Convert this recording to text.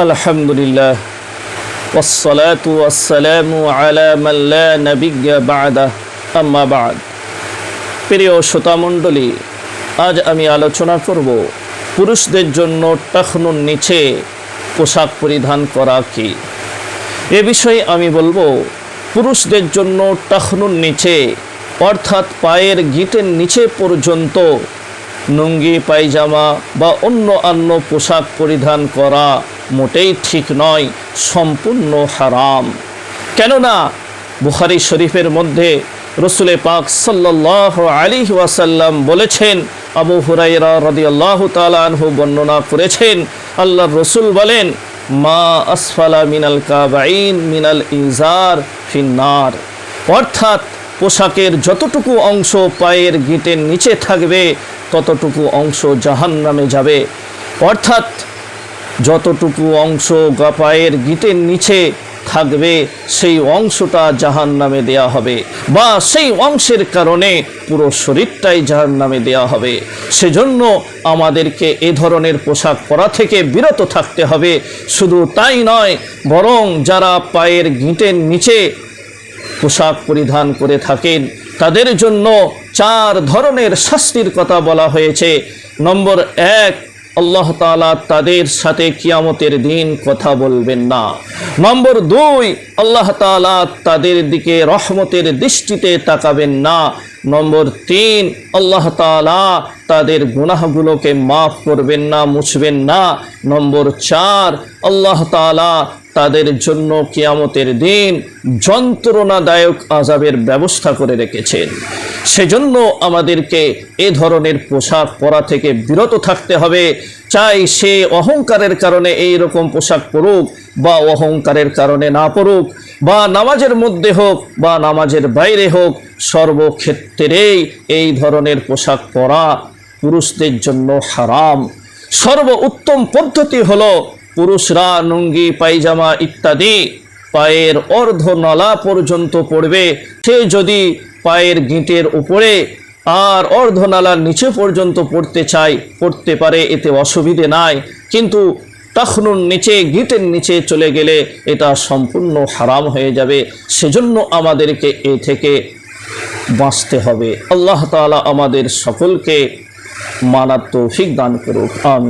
الحمد لله والصلاة والسلام على من لا نبي بعده أما بعد প্রিয় শ্রোতামণ্ডলী আজ আমি আলোচনা করব পুরুষদের জন্য টাকনুর নিচে পোশাক পরিধান করা কি এ বিষয়ে আমি বলবো পুরুষদের জন্য টাকনুর নিচে অর্থাৎ পায়ের গিটের নিচে পর্যন্ত লুঙ্গি পায়জামা বা অন্য অন্য পোশাক পরিধান করা মোটেই ঠিক নয়, সম্পূর্ণ হারাম। কেননা বুখারি শরীফের মধ্যে রসুলে পাক সাল্লাহ আলী ওয়াসাল্লাম বলেছেন, আবু হুরাইরা রদিয়াল্লাহ তালানহু বর্ণনা করেছেন আল্লাহ রসুল বলেন, মা আসফালা মিনাল কাবাইন মিনাল ইজার ফিন্নার। অর্থাৎ পোশাকের যতটুকু অংশ পায়ের গিটের নিচে থাকবে, ততটুকু অংশ জাহান নামে যাবে। অর্থাৎ যতটুকু অংশ গা পায়ের গিটের নিচে থাকবে, সেই অংশটা জাহান নামে দেয়া হবে। বা সেই অংশের কারণে পুরো শরীরটাই জাহান নামে দেওয়া হবে। সেজন্য আমাদেরকে এ ধরনের পোশাক পরা থেকে বিরত থাকতে হবে। শুধু তাই নয়, বরং যারা পায়ের গিঁটের নিচে পোশাক পরিধান করে থাকেন, তাদের জন্য চার ধরনের শাস্তির কথা বলা হয়েছে। নম্বর এক আল্লাহ তালা তাদের সাথে কিয়ামতের দিন কথা বলবেন না। নম্বর দুই, আল্লাহ তালা তাদের দিকে রহমতের দৃষ্টিতে তাকাবেন না। নম্বর তিন, আল্লাহ তালা তাদের গুনাহগুলোকে মাফ করবেন না, মুছবেন না। নম্বর চার, আল্লাহ তালা তাদের জন্য কিয়ামতের দিন যন্ত্রণাদায়ক আজাবের ব্যবস্থা করে রেখেছেন। সেজন্য আমাদেরকে এ ধরনের পোশাক পরা থেকে বিরত থাকতে হবে। চাই সে অহংকারের কারণে এই রকম পোশাক পরুক বা অহংকারের কারণে না পড়ুক বা নামাজের মধ্যে হোক বা নামাজের বাইরে হোক, সর্বক্ষেত্রেই এই ধরনের পোশাক পরা পুরুষদের জন্য হারাম। সর্ব উত্তম পদ্ধতি হলো পুরুষরা লুঙ্গি, পায়জামা ইত্যাদি পায়ের অর্ধ নলা পর্যন্ত পড়বে। সে যদি পায়ের গিঁটের উপরে আর অর্ধনালার নিচে পর্যন্ত পড়তে চায়, পড়তে পারে, এতে অসুবিধে নাই। কিন্তু তখনুর নিচে, গিটের নিচে চলে গেলে এটা সম্পূর্ণ হারাম হয়ে যাবে। সেজন্য আমাদেরকে এ থেকে বাঁচতে হবে। আল্লাহ তাআলা আমাদের সকলকে মানার দান করুক। আমিন।